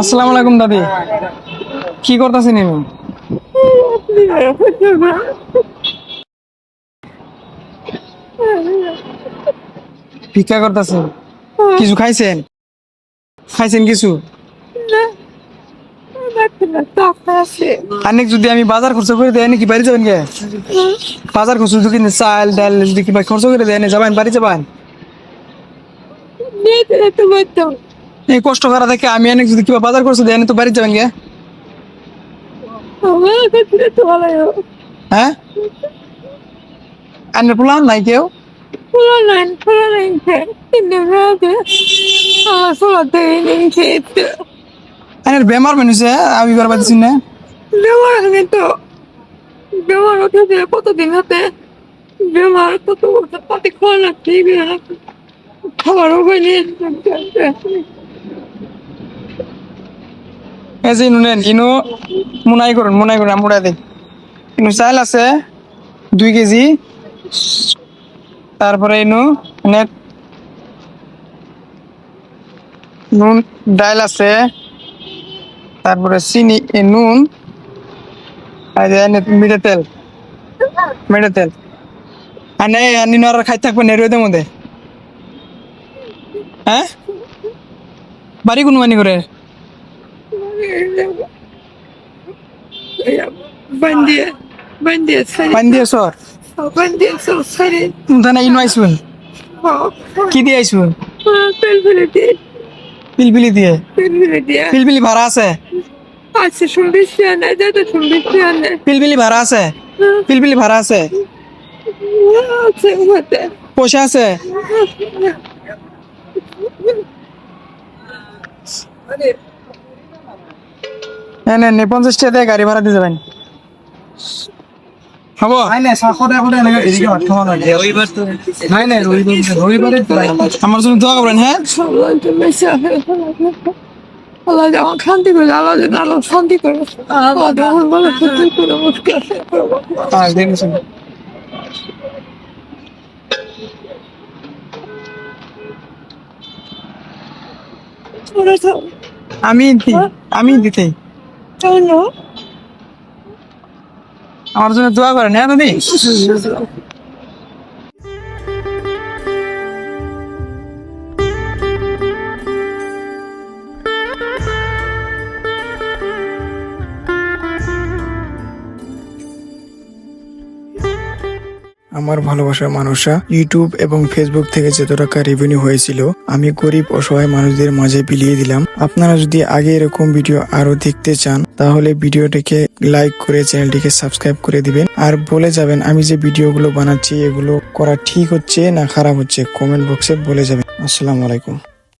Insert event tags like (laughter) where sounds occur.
আসসালামু আলাইকুম দাদি। কি করতেছেন এমন? ভিক্ষা করতেছেন? কিছু খাইছেন? খাইছেন কিছু? অনেক যদি আমি বাজার খরচ করে দেয় নাকি বাড়ি যাবেন গে? বাজার খরচ যদি কিনে চাল ডাল যদি কিবা খরচ করে দেয় যাবেন বাড়ি যাবেন। এই কষ্ট করা থেকে আমি অনেক যদি কিবা বাজার খরচ দেয় তো বাড়ি যাবেন গে। হ্যাঁ। আনের পোলান নাই কেউ? আনের বেমার মানুষ আমি বার পাচ্ছি না। বেমার উঠেছে কতদিন হাতে বেমার কত পাতি খাওয়া লাগছে খাবারও হয়নি এই যে ইনু নেন ইনু মুনাই করুন মুনাই করুন মুড়া দিন ইনু চাইল আছে দুই কেজি। তারপরে ইনু নেট নুন ডাইল আছে। তারপরে চিনি নুন মিঠা তেল মিঠা তেল। আর নেই আর নিন খাই থাকবেন এর রোদের মধ্যে। হ্যাঁ? বাড়ি কোন মানি করে? Bandia, bandia, sari, পানি দিয়ে সর। sari, উঠানে ইনু oh, কি দিয়ে আইসুন? pelveledi, পিলপিলি দিয়ে. পিলপিলি ভাড়া আছে। Şun bir şey ne. পিলপিলি ভাড়া আছে? পিলপিলি ভাড়া আছে. পয়সা আছে? না না নে পঞ্চাশ টাকা দিয়ে গাড়ি ভাড়া দিয়ে যাবেন। হব? আমার জন্য দোয়া করবেন হ্যাঁ? Allah যেমন শান্তি করে আল্লাহ যেন আল্লাহ শান্তি করে আল্লাহ যেমন বলে সত্যি করে মুশকিল হ্যাঁ আমি দিতে আমার জন্য দোয়া করেন হ্যাঁ দাদি? (laughs) আমার ভালোবাসার মানুষরা ইউটিউব এবং ফেসবুক থেকে যত টাকা রেভিনিউ হয়েছিল, আমি গরিব, অসহায় মানুষদের মাঝে বিলিয়ে দিলাম। আপনারা যদি আগে এরকম ভিডিও আরও দেখতে চান, তাহলে ভিডিওটিকে লাইক করে চ্যানেলটিকে সাবস্ক্রাইব করে দিবেন। আর বলে যাবেন, আমি যে ভিডিওগুলো বানাচ্ছি, এগুলো করা ঠিক হচ্ছে না খারাপ হচ্ছে? কমেন্ট বক্সে বলে যাবেন। আসসালামু আলাইকুম।